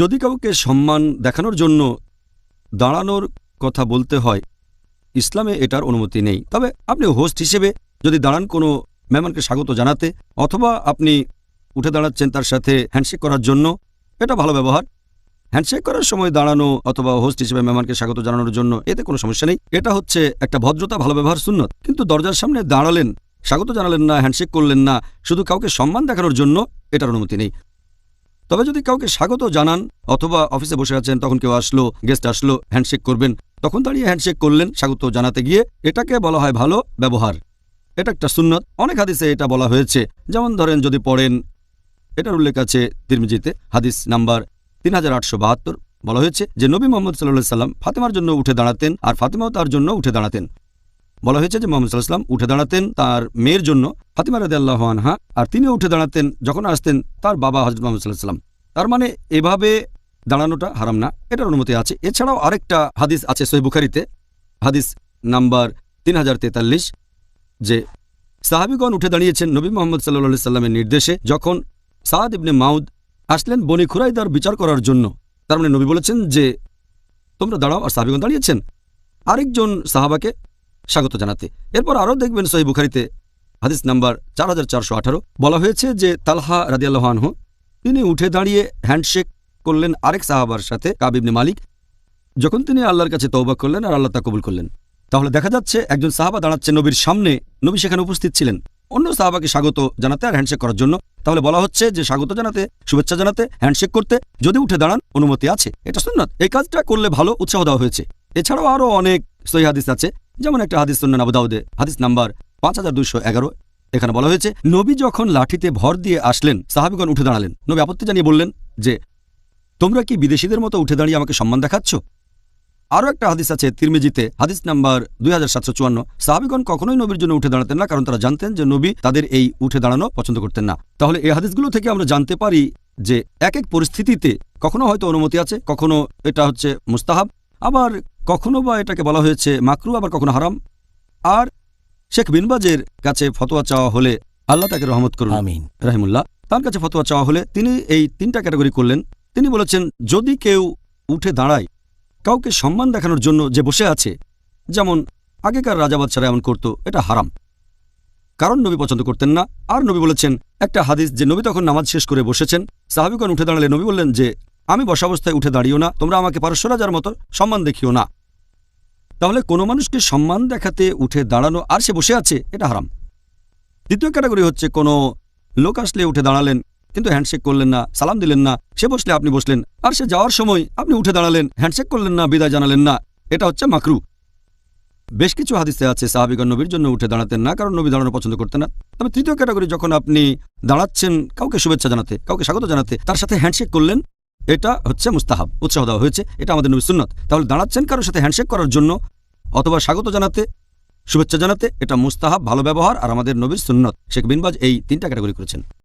যদি কাউকে সম্মান দেখানোর জন্য দাঁড়ানোর কথা বলতে হয়, ইসলামে এটার অনুমতি নেই। তবে আপনি হোস্ট হিসেবে যদি দাঁড়ান কোনো মেহমানকে স্বাগত জানাতে, অথবা আপনি উঠে দাঁড়াচ্ছেন তার সাথে হ্যান্ডশেক করার জন্য, এটা ভালো ব্যবহার। হ্যান্ডশেক করার সময় দাঁড়ানো অথবা হোস্ট হিসেবে মেহমানকে স্বাগত জানানোর জন্য এতে কোনো সমস্যা নেই। এটা হচ্ছে একটা ভদ্রতা, ভালো ব্যবহার, সুন্নত। কিন্তু দরজার সামনে দাঁড়ালেন, স্বাগত জানালেন না, হ্যান্ডশেক করলেন না, শুধু কাউকে সম্মান দেখানোর জন্য এটার অনুমতি নেই। তবে যদি কাউকে স্বাগত জানান অথবা অফিসে বসে আছেন, তখন কেউ আসলো গেস্ট আসলো হ্যান্ডশেক করবেন, তখন দাঁড়িয়ে হ্যান্ডশেক করলেন স্বাগত জানাতে গিয়ে এটাকে বলা হয় ভালো ব্যবহার। এটা একটা সুন্নত। অনেক হাদিসে এটা বলা হয়েছে। যেমন ধরেন যদি পড়েন, এটার উল্লেখ আছে তিরমিজিতে, হাদিস নাম্বার তিন হাজার আটশো বাহাত্তর। বলা হয়েছে যে নবী মোহাম্মদ সাল্লাহ সাল্লাম ফাতেমার জন্য উঠে দাঁড়াতেন আর ফাতেমাও তার জন্য উঠে দাঁড়াতেন। বলা হয়েছে যে মোহাম্মদ সাল্লাহ সাল্লাম উঠে দাঁড়াতেন তার মেয়ের জন্য ফাতিমা রাদে আল্লাহ আনহা, আর তিনি উঠে দাঁড়াতেন যখন আসতেন তার বাবা হজরত মোহাম্মদ সাল্লাহ সাল্লাম তার মানে এভাবে দাঁড়ানোটা হারাম না, এটার অনুমতি আছে। এছাড়াও আরেকটা হাদিস আছে সহি বুখারিতে, হাদিস নাম্বার তিন হাজার তেতাল্লিশ, যে সাহাবিগণ উঠে দাঁড়িয়েছেন নবী মোহাম্মদ সাল্লাহ সাল্লামের নির্দেশে যখন সাদ ইবনে মাউদ আসলেন বনি খুরাইদার বিচার করার জন্য। তার মানে নবী বলেছেন যে, তোমরা দাঁড়াও, আর সাহাবিগণ দাঁড়িয়েছেন? আরেকজন সাহাবাকে স্বাগত জানাতে। এরপর আরও দেখবেন সহি বুখারিতে হাদিস নাম্বার চার হাজার চারশো আঠারো। বলা হয়েছে যে, তালহা রাদিয়াল্লাহ আনহু, তিনি উঠে দাঁড়িয়ে হ্যান্ডশেক করলেন আরেক সাহাবার সাথে কাবিবনে মালিক। যখন তিনি আল্লাহর কাছে তৌবা করলেন আর আল্লাহ তা কবুল করলেন। তাহলে দেখা যাচ্ছে একজন সাহাবা দাঁড়াচ্ছে নবীর সামনে, নবী সেখানে উপস্থিত ছিলেন। অন্য সাহাবাকে স্বাগত জানাতে আর হ্যান্ডশেক করার জন্য। তাহলে বলা হচ্ছে যে, স্বাগত জানাতে, শুভেচ্ছা জানাতে, হ্যান্ডশেক করতে, যদি উঠে দাঁড়ান, অনুমতি আছে। এটা সুন্নত। এই কাজটা করলে ভালো, উৎসাহ দেওয়া হয়েছে। এছাড়াও আরও অনেক সহি হাদিস আছে। যেমন একটা হাদিস সুন্নান আবুদাউদে হাদিস নাম্বার পাঁচ হাজার এগারো, এখানে বলা হয়েছে, নবী যখন লাঠিতে ভর দিয়ে আসলেন, সাহাবিগণ উঠে দাঁড়ালেন। নবী আপত্তি জানিয়ে বললেন যে, তোমরা কি বিদেশিদের মতো উঠে দাঁড়িয়ে আমাকে সম্মান দেখাচ্ছ? আরও একটা হাদিস আছে তিরমিজিতে, হাদিস নাম্বার দুই হাজার সাতশো চুয়ান্ন। সাহাবিগণ কখনোই নবীর জন্য উঠে দাঁড়াতেন না, কারণ তারা জানতেন যে নবী তাদের এই উঠে দাঁড়ানো পছন্দ করতেন না। তাহলে এই হাদিসগুলো থেকে আমরা জানতে পারি যে এক এক পরিস্থিতিতে কখনো হয়তো অনুমতি আছে, কখনো এটা হচ্ছে মুস্তাহাব। আবার কখনো বা এটাকে বলা হয়েছে মাকরু আবার কখনো হারাম। আর শেখ বিনবাজের কাছে ফতোয়া চাওয়া হলে আল্লাহ তাকে রহমত করুন। আমিন। রাহিমুল্লাহ তার কাছে ফতোয়া চাওয়া হলে তিনি এই তিনটা ক্যাটাগরি করলেন। তিনি বলেছেন যদি কেউ উঠে দাঁড়ায় কাউকে সম্মান দেখানোর জন্য যে বসে আছে যেমন আগেকার রাজা বাদশারা এমন করত এটা হারাম। কারণ নবী পছন্দ করতেন না। আর নবী বলেছেন একটা হাদিস যে নবী তখন নামাজ শেষ করে বসেছেন সাহাবিগণ উঠে দাঁড়ালে নবী বললেন যে আমি বসাবস্থায় উঠে দাঁড়িও না তোমরা আমাকে পারস্য রাজার মতো সম্মান দেখিও না। তাহলে কোনো মানুষকে সম্মান দেখাতে উঠে দাঁড়ানো আর সে বসে আছে, এটা হারাম। দ্বিতীয় ক্যাটাগরি হচ্ছে কোনো লোক আসলে উঠে দাঁড়ালেন, কিন্তু হ্যান্ডশেক করলেন না, সালাম দিলেন না, সে বসলে আপনি বসলেন, আর সে যাওয়ার সময় আপনি উঠে দাঁড়ালেন, হ্যান্ডশেক করলেন না, বিদায় জানালেন না, এটা হচ্ছে মাকরু। বেশ কিছু হাদিসে আছে, সাহাবিগণ নবীর জন্য উঠে দাঁড়াতেন না, কারণ নবী দাঁড়ানো পছন্দ করতেন না। তবে তৃতীয় ক্যাটাগরি যখন আপনি দাঁড়াচ্ছেন, কাউকে শুভেচ্ছা জানাতে, কাউকে স্বাগত জানাতে, তার সাথে হ্যান্ডশেক করলেন এটা হচ্ছে মুস্তাহাব। উৎসাহ দেওয়া হয়েছে, এটা আমাদের নবী সুন্নত। তাহলে দাঁড়াচ্ছেন কারোর সাথে হ্যান্ডশেক করার জন্য অথবা স্বাগত জানাতে, শুভেচ্ছা জানাতে, এটা মুস্তাহাব, ভালো ব্যবহার আর আমাদের নবীর সুন্নত। শেখ বিনবাজ এই তিনটা ক্যাটাগরি করেছেন।